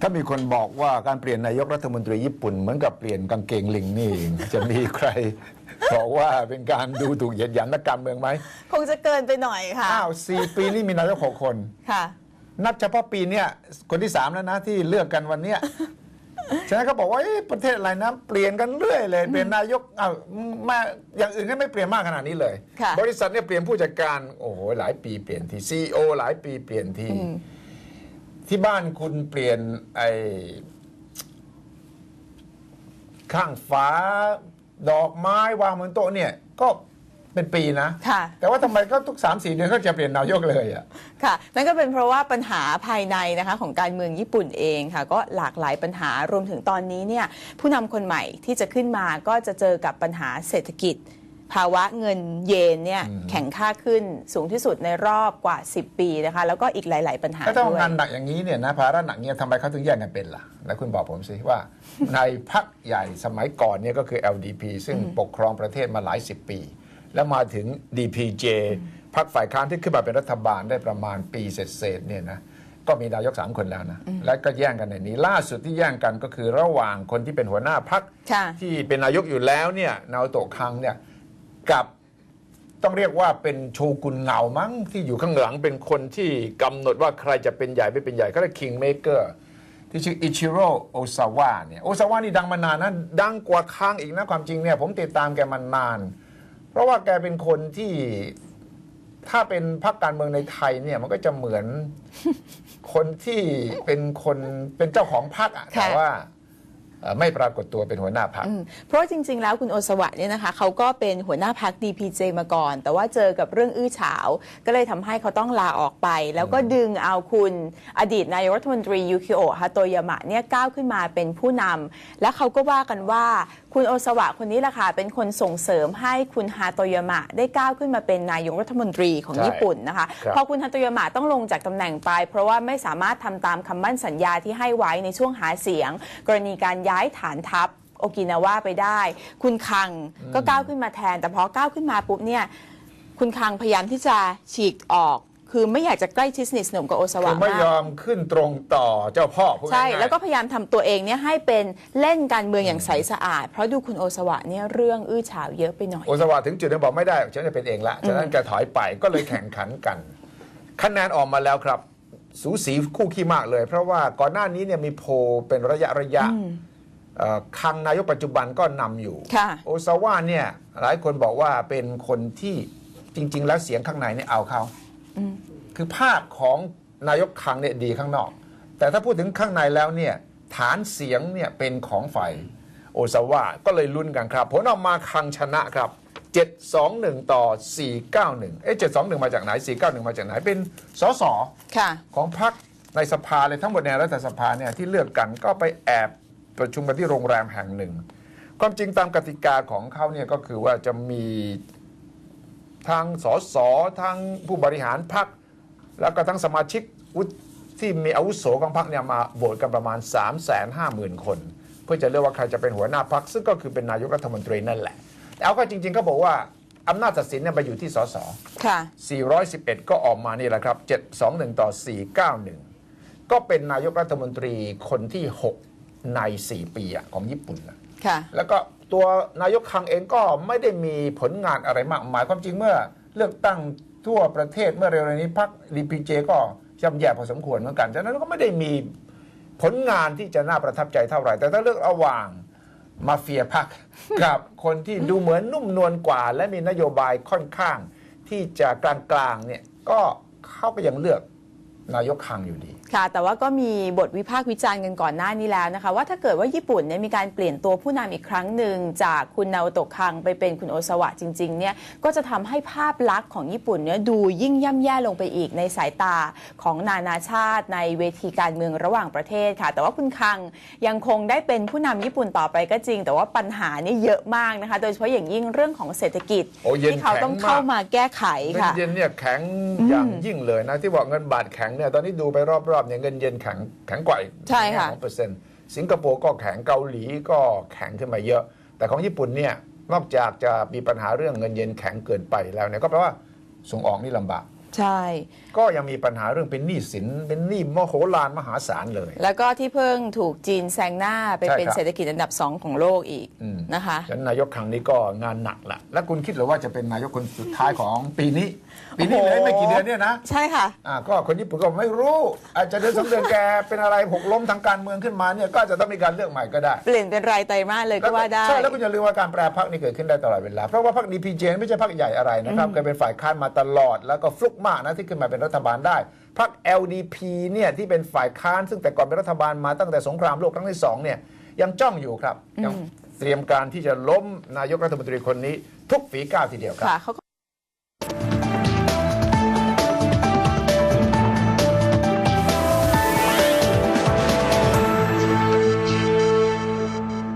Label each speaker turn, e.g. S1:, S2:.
S1: ถ้ามีคนบอกว่าการเปลี่ยนนายกรัฐมนตรีญี่ปุ่นเหมือนกับเปลี่ยนกางเกงลิงนี่ จะมีใครบอกว่าเป็นการดูถูกเหยียดหยามนักการเมืองไหม
S2: คงจะเกินไปหน่อยค่ะ
S1: อ้าวสี่ปีนี่มีนายกหกคน
S2: ค่ะ
S1: นับเฉพาะปีเนี้ยคนที่สามแล้วนะที่เลือกกันวันเนี้ยฉะนั้นเขาบอกว่าเอ๊ะประเทศอะไรนะเปลี่ยนกันเรื่อยเลยเปลี่ยนนายกอ้าวมาอย่างอื่นก็ไม่เปลี่ยนมากขนาดนี้เลย
S2: ค่ะ
S1: บริษัทเนี่ยเปลี่ยนผู้จัดการโอ้โหหลายปีเปลี่ยนทีซีโอหลายปีเปลี่ยนที ที่บ้านคุณเปลี่ยนไอ้ข้างฝาดอกไม้วางบนโต๊ะเนี่ยก็เป็นปีนะ
S2: ค่ะ
S1: แต่ว่าทำไมก็ทุกสามสี่เดือนก็จะเปลี่ยนนายกเลยอะ
S2: ค่ะ นั่นก็เป็นเพราะว่าปัญหาภายในนะคะของการเมืองญี่ปุ่นเองค่ะ ก็หลากหลายปัญหารวมถึงตอนนี้เนี่ยผู้นำคนใหม่ที่จะขึ้นมาก็จะเจอกับปัญหาเศรษฐกิจ ภาวะเงินเยนเนี่ยแข็งค่าขึ้นสูงที่สุดในรอบกว่า 10 ปีนะคะ แล้วก็อีกหลาย ๆ ปัญหา
S1: ถ้าต้อง
S2: ด้วย
S1: งานหนักอย่างนี้เนี่ยนะภาระหนักเนี่ยทำไมเขาถึงแยกกันเป็นล่ะ แล้วคุณบอกผมสิว่า ในพักใหญ่สมัยก่อนเนี่ยก็คือ LDP ซึ่งปกครองประเทศมาหลายสิบปี แล้วมาถึง DPJ พักฝ่ายค้านที่ขึ้นมาเป็นรัฐบาลได้ประมาณปีเศษๆเนี่ยนะก็มีนายกสามคนแล้วนะ และก็แย่งกันในนี้ ล่าสุดที่แย่งกันก็คือระหว่างคนที่เป็นหัวหน้าพัก
S2: ค่ะ
S1: ที่เป็นนายกอยู่แล้วเนี่ยนาโตะคังเนี่ย กับต้องเรียกว่าเป็นโชกุนเงามั้งที่อยู่ข้างหลังเป็นคนที่กำหนดว่าใครจะเป็นใหญ่ไม่เป็นใหญ่ก็เรียกคิงเมเกอร์ที่ชื่ออิชิโร่โอซาวะเนี่ยโอซาวะนี่ดังมานานนะดังกว่าค้างอีกนะความจริงเนี่ยผมติดตามแกมานาน เพราะว่าแกเป็นคนที่ถ้าเป็นพรรคการเมืองในไทยเนี่ยมันก็จะเหมือนคนที่เป็นคนเป็นเจ้าของพรรคอะแต่ว่า ไม่ปรากฏตัวเป็นหัวหน้าพรรค
S2: เพราะจริง ๆ แล้วคุณโอสวัสด์เนี่ยนะคะเขาก็เป็นหัวหน้าพัก DPJ มาก่อน แต่ว่าเจอกับเรื่องอื้อฉาว ก็เลยทำให้เขาต้องลาออกไป แล้วก็ดึงเอาคุณอดีตนายกรัฐมนตรียูคิโอะฮาโตยามะเนี่ยก้าวขึ้นมาเป็นผู้นำและเขาก็ว่ากันว่า คุณโอสวะคนนี้แหละค่ะเป็นคนส่งเสริมให้คุณฮาโตยามะได้ก้าวขึ้นมาเป็นนายกรัฐมนตรีของ
S1: ใช่
S2: ญี่ปุ่นนะคะ
S1: ครับ
S2: พอคุณฮาโตยามะต้องลงจากตำแหน่งไป เพราะว่าไม่สามารถทำตามคำมั่นสัญญาที่ให้ไว้ในช่วงหาเสียง กรณีการย้ายฐานทัพโอกินาวาไปได้ คุณคังก็ก้าวขึ้นมาแทน แต่พอก้าวขึ้นมาปุ๊บเนี่ย คุณคังพยายามที่จะฉีกออก คือไม่อยากจะใกล้ชิดสนิทสนมกับโอซาวะ
S1: คือไม่
S2: มาย
S1: อกมขึ้นตรงต่อเจ้าพ่อพูด
S2: ใช่
S1: ง่ายๆ
S2: แล้วก็พยายามทำตัวเองเนี่ยให้เป็นเล่นการเมืองอย่างใสสะอาด เพราะดูคุณโอซาวะเนี่ยเรื่องอื้อฉาวเยอะไปหน่อย
S1: โอซาวะถึงจุดนึงบอกไม่ได้ ฉันจะเป็นเองละ ฉะนั้นแกถอยไปก็เลยแข่งขันกัน คะแนนออกมาแล้วครับ สูสีคู่ขี้มากเลย เพราะว่าก่อนหน้านี้เนี่ยมีโพลเป็นระยะระยะเอ่อคังนายกปัจจุบันก็นำอยู่
S2: ค่ะ
S1: โอซาวะเนี่ยหลายคนบอกว่าเป็นคนที่จริง ๆ แล้วเสียงข้างในเนี่ยเอาเขา คือภาพของนายกคังเนี่ยดีข้างนอก แต่ถ้าพูดถึงข้างในแล้วเนี่ยฐานเสียงเนี่ยเป็นของฝ่ายโอซาวะก็เลยลุ้นกันครับ ผลออกมาคังชนะครับ721 ต่อ 491 เอ๊ะ721 มาจากไหน 491 มาจากไหน เป็นสส
S2: ค่ะ
S1: ของพรรคในสภาเลยทั้งหมดในรัฐสภาเนี่ยที่เลือกกันก็ไปแอบประชุมกันที่โรงแรมแห่งหนึ่ง ความจริงตามกติกาของเขาเนี่ยก็คือว่าจะมี ทางสสทางผู้บริหารพรรคแล้วก็ทั้งสมาชิกวุฒิที่มีอาวุโสของพรรคเนี่ยมาโหวตกันประมาณ 3 5 0 0 0 0 คน เพื่อจะเลือกว่าใครจะเป็นหัวหน้าพรรคซึ่งก็คือเป็นนายกรัฐมนตรีนั่นแหละแต่เอาก็จริงๆก็บอกว่าอำนาจตัดสินเนี่ยไปอยู่ที่สส
S2: ค่ะ
S1: 411 ก็ออกมานี่แหละครับ 721 ต่อ 491 ก็เป็นนายกรัฐมนตรีคนที่ 6 ใน 4 ปีอะของญี่ปุ่นนะ
S2: ค่ะ
S1: แล้วก็ตัวนายกคังเองก็ไม่ได้มีผลงานอะไรมากมายความจริงเมื่อเลือกตั้งทั่วประเทศเมื่อเร็วๆนี้พรรคดีพีเจก็ย่ำแย่พอสมควรเหมือนกันฉะนั้นก็ไม่ได้มีผลงานที่จะน่าประทับใจเท่าไหร่ แต่ถ้าเลือกระหว่างมาเฟียพรรคกับคนที่ดูเหมือนนุ่มนวลกว่า และมีนโยบายค่อนข้างที่จะกลางๆเนี่ยก็เข้าก็ยังเลือก นายกคังอยู่ดี
S2: ค่ะ แต่ว่าก็มีบทวิพากษ์วิจารณ์กันก่อนหน้านี้แล้วนะคะ ว่าถ้าเกิดว่าญี่ปุ่นเนี่ยมีการเปลี่ยนตัวผู้นำอีกครั้งหนึ่งจากคุณนาโอโตะคังไปเป็นคุณโอซาวะจริงๆเนี่ยก็จะทำให้ภาพลักษณ์ของญี่ปุ่นเนี่ยดูยิ่งย่ำแย่ลงไปอีกในสายตาของนานาชาติในเวทีการเมืองระหว่างประเทศค่ะ แต่ว่าคุณคังยังคงได้เป็นผู้นำญี่ปุ่นต่อไปก็จริง แต่ว่าปัญหานี่เยอะมากนะคะ โดยเฉพาะอย่างยิ่งเรื่องของเศรษฐกิจ
S1: โอ้เย็น
S2: ที่เขาต้อง
S1: แข็งมาก
S2: เข้ามาแก้ไข
S1: เงิน
S2: ค่ะ
S1: เยนเนี่ยแข็งอย่างยิ่งเลยนะที่บอกเงินบาทแข็งเนี่ยตอนนี้ดูไปรอบๆเนี่ยเงินเยนแข็งแข็งกว่าอีก
S2: ใช่ค่ะ
S1: ของเปอร์เซ็นต์สิงคโปร์ก็แข็งเกาหลีก็แข็งขึ้นมาเยอะ แต่ของญี่ปุ่นเนี่ยนอกจากจะมีปัญหาเรื่องเงินเยนแข็งเกินไปแล้วเนี่ยก็แปลว่าส่งออกนี่ลำบาก
S2: ใช่
S1: ก็ยังมีปัญหาเรื่องเป็นหนี้สิน เป็นหนี้มโหฬารมหาศาลเลย
S2: แล้วก็ที่เพิ่งถูกจีนแซงหน้าไป
S1: ใช่
S2: เป็น
S1: ครับ
S2: เศรษฐกิจอันดับสองของโลกอีก
S1: อืม
S2: นะคะ
S1: ฉะนั้นนายกครั้งนี้ก็งานหนักละและคุณคิดเหรือว่าจะเป็นนายกคนสุดท้ายของปีนี้ ปีนี้เลยไม่กี่เดือนเนี่ยนะ
S2: ใช่ค่ะ
S1: อ่าก็คนญี่ปุ่นก็ไม่รู้ อาจจะเดือนสองเดือนแกเป็นอะไรหกล้มทางการเมืองขึ้นมาเนี่ยก็อาจจะต้องมีการเลือกใหม่ก็ได้
S2: เปลี่ยนเป็นรายไตรมาสเลยก็ว่าได้
S1: ใช่แล้วคุณอย่าลืมว่าการแปรพักนี่เกิดขึ้นได้ตลอดเวลาเพราะว่าพักดีพีเจไม่ใช่พักใหญ่อะไรนะครับเคยเป็นฝ่ายค้านมาตลอดแล้วก็ฟลุกมากนะที่ขึ้นมาเป็นรัฐบาลได้พัก LDP เนี่ยที่เป็นฝ่ายค้านซึ่งแต่ก่อนเป็นรัฐบาลมาตั้งแต่สงครามโลกครั้งที่สองเนี่ยยังจ้องอยู่ครับยังเตรียมการที่จะล้มนายกรัฐมนตรีคนนี้ทุกฝีก้าวทีเดียวครับ
S2: ค่ะเขาก็